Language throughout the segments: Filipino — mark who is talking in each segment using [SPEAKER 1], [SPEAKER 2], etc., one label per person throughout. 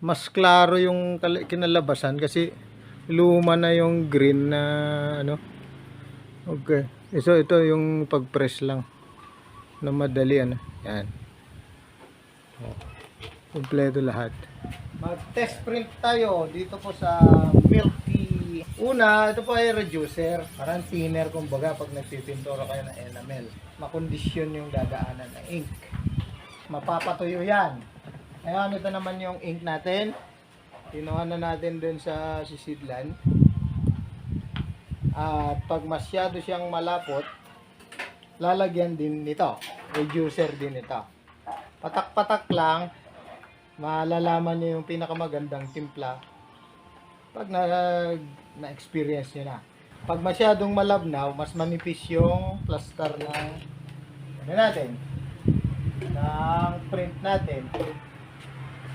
[SPEAKER 1] mas klaro yung kinalabasan kasi luma na yung green na ano. Okay. So ito yung pag-press lang na madali ano. Yan. Oh. Kompleto lahat. Mag-test print tayo dito po sa Milky. Una, ito po ay reducer. Parang thinner kumbaga pag nagpipintura kayo ng enamel. Makondisyon yung dadaanan ng ink. Mapapatuyo yan. Ayan, ito naman yung ink natin. Kinuha na natin dun sa sisidlan. At pag masyado siyang malapot, lalagyan din nito. Reducer din ito. Patak-patak lang, malalaman niyo yung pinakamagandang timpla pag na, na-experience niyo na. Pag masyadong malabnaw, mas manipis yung plaster ng ano natin, ng print natin.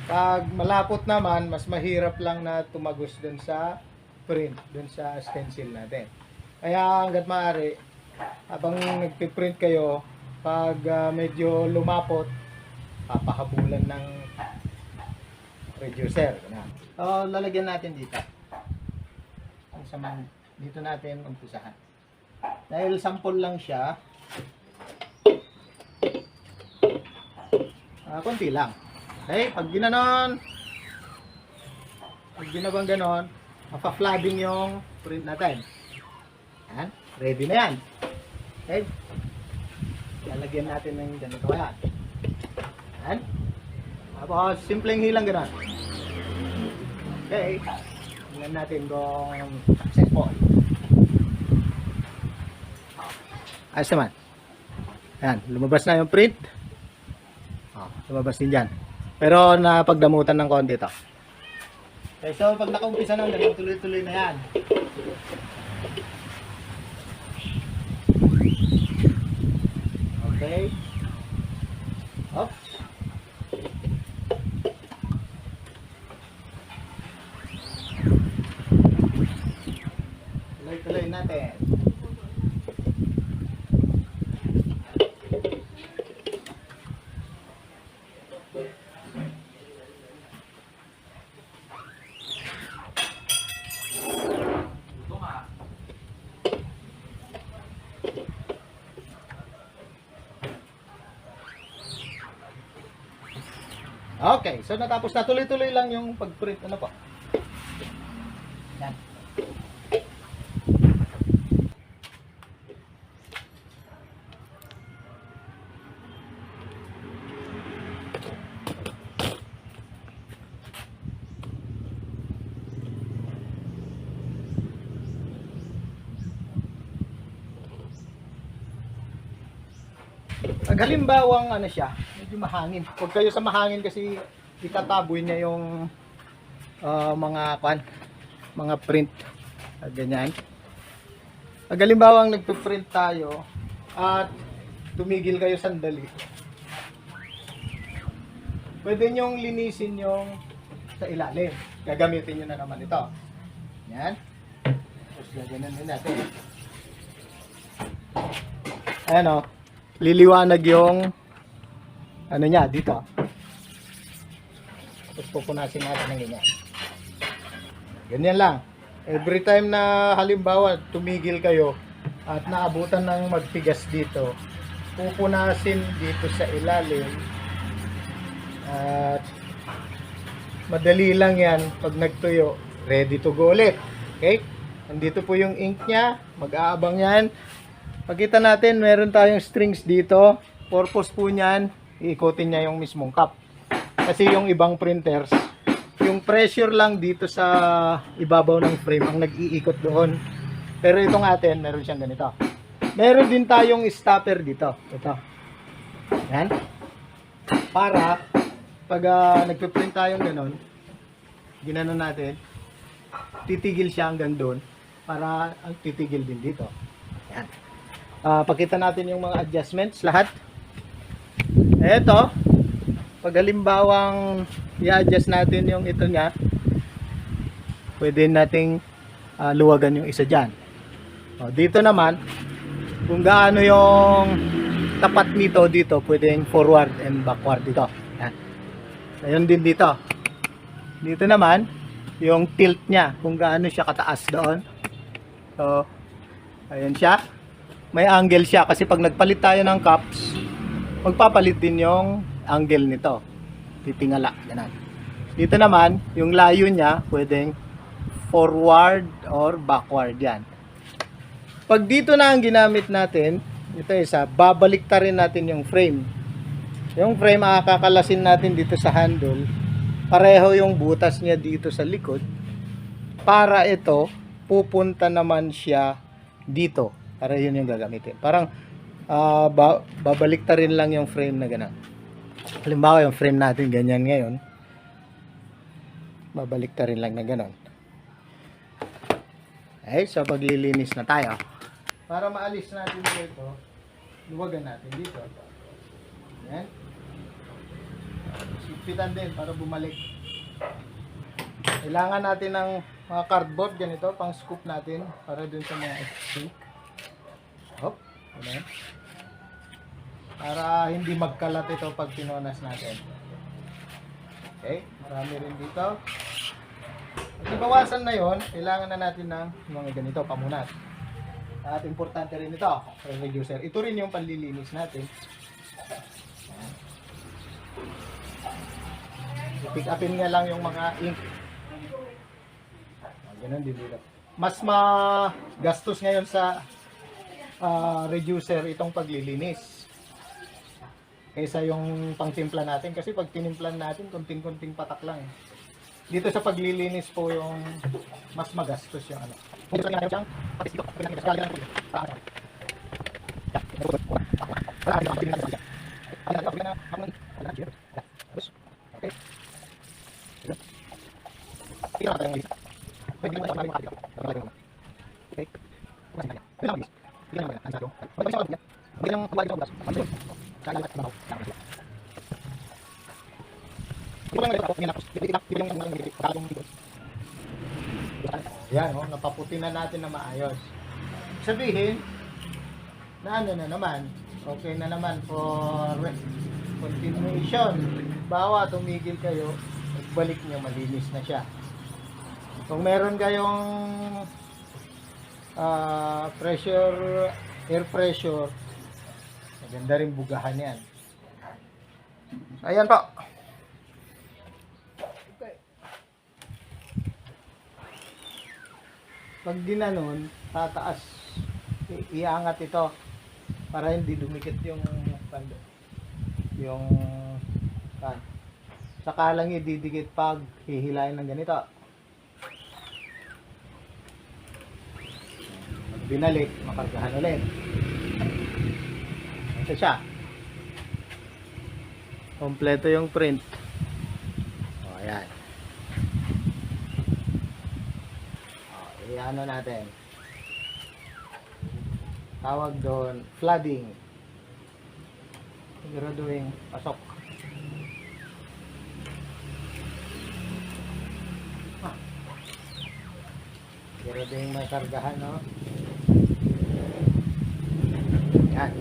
[SPEAKER 1] Pag malapot naman, mas mahirap lang na tumagos dun sa print, dun sa stencil natin. Kaya hanggat maaari, habang nagpiprint kayo, pag ah, medyo lumapot, papahabulan ng reducer. Ganun. So, lalagyan natin dito. Ang sa man, dito natin umpisahan. Dahil sample lang siya, ah konti lang. Okay, pag ginanon, pag ginawang ganon, mapa-flooding yung print natin. Yan, ready na yan. Okay, lalagyan natin ng ganito yan. Yan. Tapos, simpleng hilang gano'n. Okay. Tingnan natin kung successful. Ayos naman. Yan, lumabas na yung print. Oh, lumabas din dyan. Pero napagdamutan ng konti to. Okay, so pag nakaumpisa ng ganun, tuloy-tuloy na yan. Okay. Oops. Tuloy-tuloy natin. Okay, so natapos na tuloy-tuloy lang yung pag-print. Ano po? Yan. Pag halimbawang ano siya, medyo mahangin. Huwag kayo sa mahangin kasi itataboy niya yung ah, mga kwan, mga print. Ah, ganyan. Pag halimbawang nagpe-print tayo at tumigil kayo sandali. Pwede nyong linisin yung sa ilalim. Gagamitin nyo na naman ito. Yan. Tapos gaganan din natin. Ayan o liliwanag yung ano niya dito. Tapos pupunasin natin ng ganyan. Ganyan lang. Every time na halimbawa tumigil kayo at naabutan ng magtigas dito, pupunasin dito sa ilalim at madali lang yan pag nagtuyo, ready to go ulit. Okay? Nandito po yung ink niya, mag-aabang yan. Pakita natin, meron tayong strings dito. Purpose po niyan, iikotin niya yung mismong cup. Kasi yung ibang printers, yung pressure lang dito sa ibabaw ng frame ang nag-iikot doon. Pero itong atin, meron siyang ganito. Meron din tayong stopper dito. Ito. Yan. Para, pag uh, nagpiprint tayong ganon, ginanon natin, titigil siya hanggang doon para ang titigil din dito. Yan. Ah, pakita natin yung mga adjustments lahat. Eto, pag halimbawang i-adjust natin yung ito niya, pwede nating ah, luwagan yung isa dyan. O, dito naman, kung gaano yung tapat nito dito, pwedeng forward and backward dito. Yan. Ayun din dito. Dito naman, yung tilt niya, kung gaano siya kataas doon. So, ayan siya. May angle siya kasi pag nagpalit tayo ng cups, magpapalit din yung angle nito. Titingala, ganun. Dito naman, yung layo niya, pwedeng forward or backward yan. Pag dito na ang ginamit natin, ito isa, babalik ta rin natin yung frame. Yung frame, makakakalasin natin dito sa handle. Pareho yung butas niya dito sa likod. Para ito, pupunta naman siya dito. Para yun yung gagamitin. Parang, ah, ba- babalik ta rin lang yung frame na gano'n. Halimbawa, yung frame natin ganyan ngayon. Babalik ta rin lang na gano'n. Okay, so paglilinis na tayo. Para maalis natin dito, luwagan natin dito. Yan. Sipitan din para bumalik. Kailangan natin ng mga cardboard ganito, pang scoop natin para dun sa mga sink. Ganun. Para hindi magkalat ito pag pinonas natin. Okay, marami rin dito. At ibawasan na yon, kailangan na natin ng mga ganito, pamunat. At importante rin ito, reducer. Ito rin yung panlilinis natin. Pick upin nga lang yung mga ink. Ganun dito. Mas ma-gastos ngayon sa ah, reducer itong paglilinis. Kaysa yung pangtimpla natin. Kasi pag tinimplan natin, kunting-kunting patak lang. eh. Dito sa paglilinis po yung mas magastos yung ano. Kung gusto niya siyang patis dito, pwede natin kaya lang po. Saan ako? Wala ka din natin. Ano na, na, ano na, Tapos, okay. Tingnan natin yung list. Pwede mo na yung makakita. Okay. Kumasin kanya. Pwede lang list. Tingnan naman. Ang sabi ko. Pwede siya magbigat. Pwede lang kumain sa ugas. Pwede lang. Kaya lang trabaho. Kaya lang. Ito lang ito. Tingnan tapos. Ito lang. Ito lang yung mga kala yung video. Yan, oh, napaputi na natin na maayos. Sabihin, na ano na naman, okay na naman for continuation. Bawa, tumigil kayo, balik nyo, malinis na siya. Kung meron kayong ah, pressure, air pressure, maganda rin bugahan yan. Ayan po. Pag ginanon, tataas. I- iangat ito para hindi dumikit yung pando. Yung kan. Saka lang ididikit pag hihilain ng ganito. Pag binalik, makargahan ulit. Ito siya. Kompleto yung print. O, ayan. O, i-ano natin. Tawag doon, flooding. Siguraduhin, pasok. Ah. Siguraduhin may kargahan, no? Yan.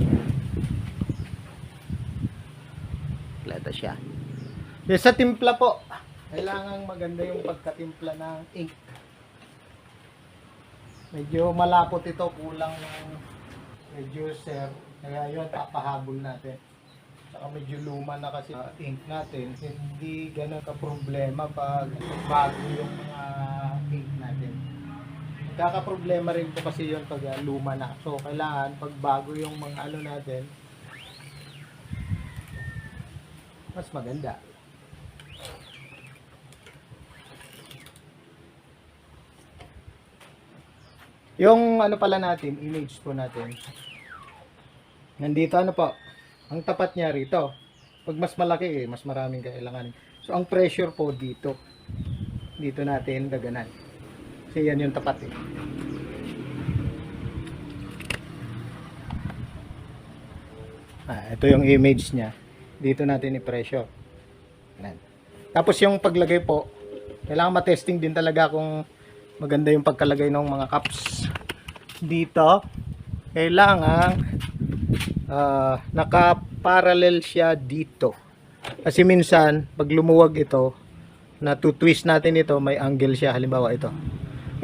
[SPEAKER 1] Kompleto siya. Sa timpla po, kailangan maganda yung pagkatimpla ng ink. Medyo malapot ito, kulang ng reducer. Kaya yun, papahabol natin. Saka medyo luma na kasi uh, ink natin. Hindi ganun ka problema pag bago yung mga ink natin. Magkakaproblema rin po kasi yun pag uh, luma na. So, kailangan pag bago yung mga ano natin, mas maganda. Yung ano pala natin, image po natin. Nandito ano po, ang tapat niya rito. Pag mas malaki eh, mas maraming kailangan. So ang pressure po dito. Dito natin daganan. Kasi yan yung tapat eh. Ah, ito yung image niya. Dito natin i-pressure. Yan. Tapos yung paglagay po, kailangan matesting din talaga kung maganda yung pagkalagay ng mga cups dito kailangan ah, naka-parallel siya dito kasi minsan pag lumuwag ito na to twist natin ito, may angle siya. Halimbawa ito.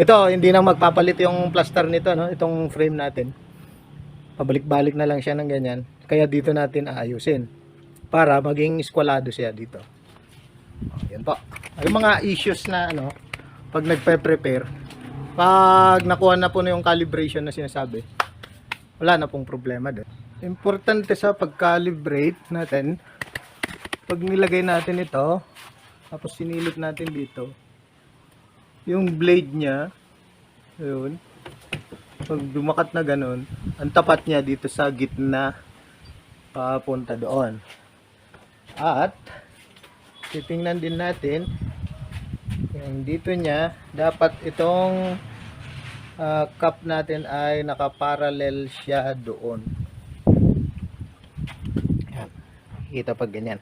[SPEAKER 1] Ito, hindi na magpapalit yung plaster nito, no? Itong frame natin. Pabalik-balik na lang siya ng ganyan. Kaya dito natin aayusin. Para maging skwalado siya dito. Yan po. Yung mga issues na ano, pag nagpe-prepare, pag nakuha na po na yung calibration na sinasabi, wala na pong problema doon. Importante sa pag-calibrate natin, pag nilagay natin ito, tapos sinilip natin dito, yung blade niya, yun, pag dumakat na ganun, ang tapat niya dito sa gitna, papunta doon. At, titingnan din natin, yung dito niya, dapat itong ah, cup natin ay nakaparallel siya doon. Yan. Kita pag ganyan.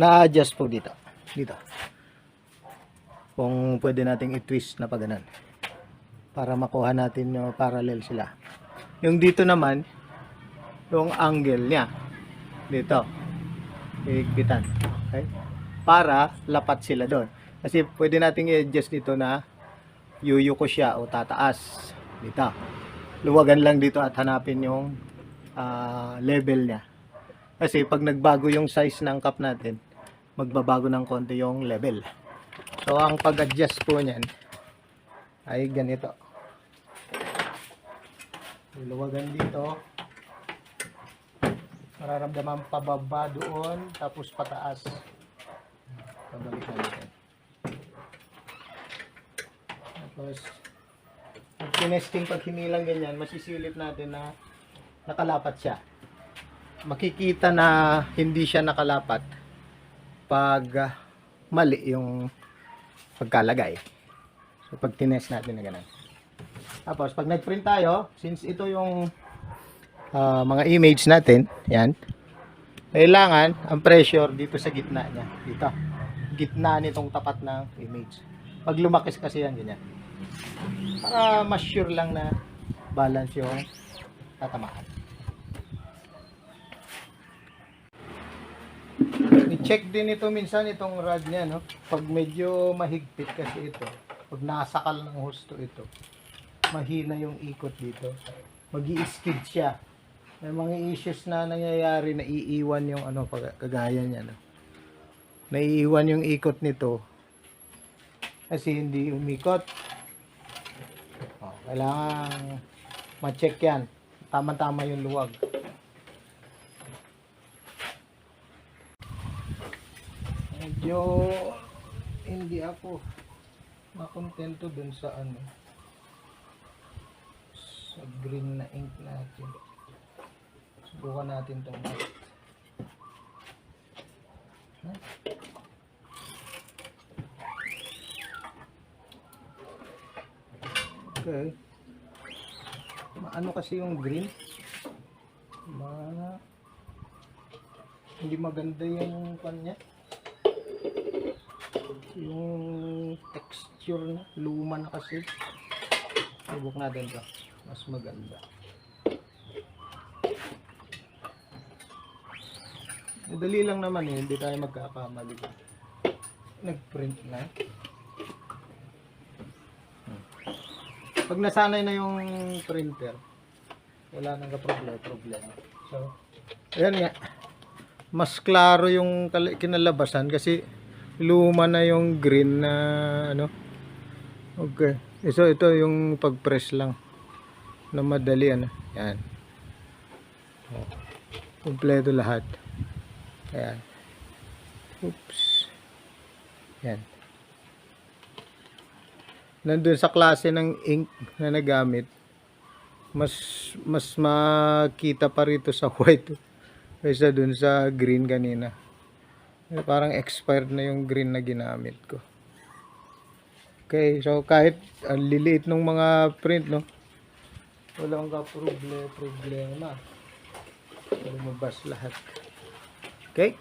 [SPEAKER 1] Na-adjust po dito. Dito. Kung pwede nating i-twist na pag ganun. Para makuha natin yung parallel sila. Yung dito naman, yung angle niya. Dito. Higpitan. Okay? Para lapat sila doon. Kasi pwede nating i-adjust dito na yuyuko siya o tataas. Dito. Luwagan lang dito at hanapin yung ah, level niya. Kasi pag nagbago yung size ng cup natin, magbabago ng konti yung level. So, ang pag-adjust po niyan ay ganito. Luwagan dito. Mararamdaman pababa doon, tapos pataas. Pabalik natin. Tapos, pag tinesting pag hinilang ganyan, masisilip natin na nakalapat siya. Makikita na hindi siya nakalapat pag ah, mali yung pagkalagay. So, pag tinest natin na ganun. Tapos, pag nag-print tayo, since ito yung ah, mga image natin, yan, kailangan ang pressure dito sa gitna niya. Dito. Gitna nitong tapat ng image. Pag lumakis kasi yan, ganyan. Para mas sure lang na balance yung tatamaan. I-check din ito minsan itong rod niya, no? Pag medyo mahigpit kasi ito, pag nasakal ng husto ito, mahina yung ikot dito. mag skid siya. May mga issues na nangyayari na iiwan yung ano, kagaya niya, no? Naiiwan yung ikot nito kasi hindi umikot. Kailangan ma-check yan. Tama-tama yung luwag. Medyo hindi ako makontento dun sa ano sa green na ink natin. Subukan natin tong white. Huh? Okay. Maano kasi yung green? Ma hindi maganda yung kanya. Yung texture na, luma na kasi. Subok natin to. Mas maganda. Madali lang naman eh, hindi tayo magkakamali. Nag-print na. Pag nasanay na yung printer, wala nang problema problema. So, ayan nga. Mas klaro yung kinalabasan kasi luma na yung green na ano. Okay. So ito yung pag-press lang na madali ano. Yan. Kompleto lahat. Ayan. Oops. Yan. Nandun sa klase ng ink na nagamit, mas mas makita pa rito sa white kaysa dun sa green kanina. Eh, Parang expired na yung green na ginamit ko. Okay, so kahit ang liliit ng mga print, no? Walang ka problema, problema. Lumabas lahat. Okay?